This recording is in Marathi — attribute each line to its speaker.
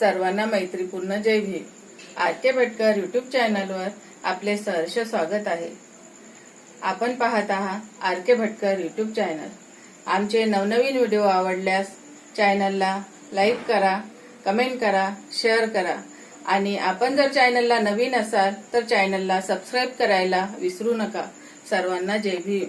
Speaker 1: सर्वांना मैत्रीपूर्ण जय Bhim. R K Bhatkar YouTube चॅनलवर आपले सहर्ष स्वागत आहे. आपण पाहत आहात R K Bhatkar YouTube channel आमचे नवनवीन व्हिडिओ आवडल्यास चॅनलला लाईक करा कमेंट करा शेअर करा. आणि आपण जर चॅनलला नवीन असाल तर चॅनलला सबस्क्राईब करायला विसरू नका. सर्वांना जय भीम.